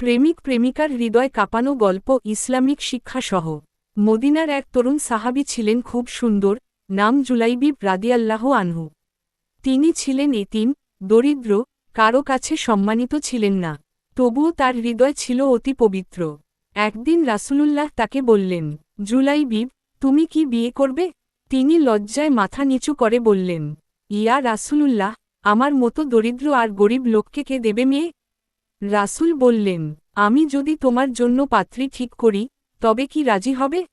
প্রেমিক প্রেমিকার হৃদয় কাঁপানো গল্প, ইসলামিক শিক্ষাসহ। মদিনার এক তরুণ সাহাবী ছিলেন খুব সুন্দর, নাম জুলাইবিব রাদিয়াল্লাহ আনহু। তিনি ছিলেন এতিম, দরিদ্র, কারও কাছে সম্মানিত ছিলেন না। তবুও তার হৃদয় ছিল অতি পবিত্র। একদিন রাসূলুল্লাহ তাকে বললেন, জুলাইবিব, তুমি কি বিয়ে করবে? তিনি লজ্জায় মাথা নিচু করে বললেন, ইয়া রাসূলুল্লাহ, আমার মতো দরিদ্র আর গরিব লোককে কে দেবে মেয়ে? রাসূল বললেন, আমি যদি তোমার জন্য পাত্রী ঠিক করি, তবে কি রাজি হবে?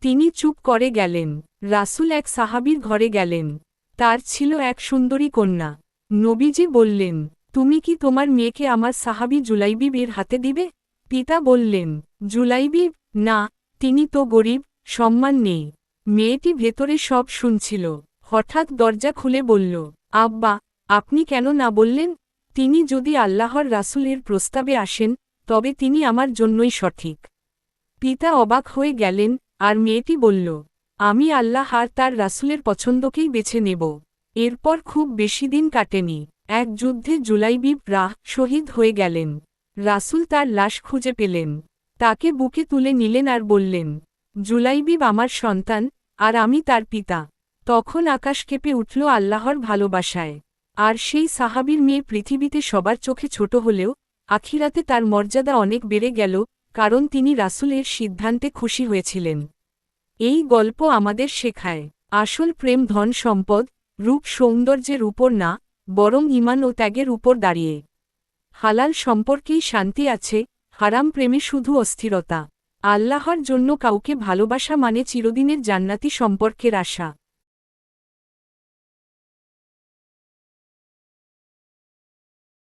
তিনি চুপ করে গেলেন। রাসূল এক সাহাবীর ঘরে গেলেন। তার ছিল এক সুন্দরী কন্যা। নবীজি বললেন, তুমি কি তোমার মেয়েকে আমার সাহাবী জুলাইবিবের হাতে দিবে? পিতা বললেন, জুলাইবিব, না, তিনি তো গরিব, সম্মান নেই। মেয়েটি ভেতরে সব শুনছিল। হঠাৎ দরজা খুলে বলল, আব্বা, আপনি কেন না বললেন? তিনি যদি আল্লাহর রাসূলের প্রস্তাবে আসেন, তবে তিনি আমার জন্যই সঠিক। পিতা অবাক হয়ে গেলেন, আর মেয়েটি বলল, আমি আল্লাহ আর তার রাসূলের পছন্দকেই বেছে নেব। এরপর খুব বেশি দিন কাটেনি। এক যুদ্ধে জুলাইবিব রাহ শহীদ হয়ে গেলেন। রাসূল তার লাশ খুঁজে পেলেন। তাকে বুকে তুলে নিলেন আর বললেন, জুলাইবিব আমার সন্তান, আর আমি তার পিতা। তখন আকাশ কেঁপে উঠল আল্লাহর ভালোবাসায়। আর সেই সাহাবীর মেয়ে পৃথিবীতে সবার চোখে ছোট হলেও, আখিরাতে তার মর্যাদা অনেক বেড়ে গেল, কারণ তিনি রাসুলের সিদ্ধান্তে খুশি হয়েছিলেন। এই গল্প আমাদের শেখায়, আসল প্রেম ধন সম্পদ, রূপ সৌন্দর্যের উপর না, বরং ইমান ও ত্যাগের উপর দাঁড়িয়ে। হালাল সম্পর্কেই শান্তি আছে, হারাম প্রেমে শুধু অস্থিরতা। আল্লাহর জন্য কাউকে ভালোবাসা মানে চিরদিনের জান্নাতি সম্পর্কের আশা।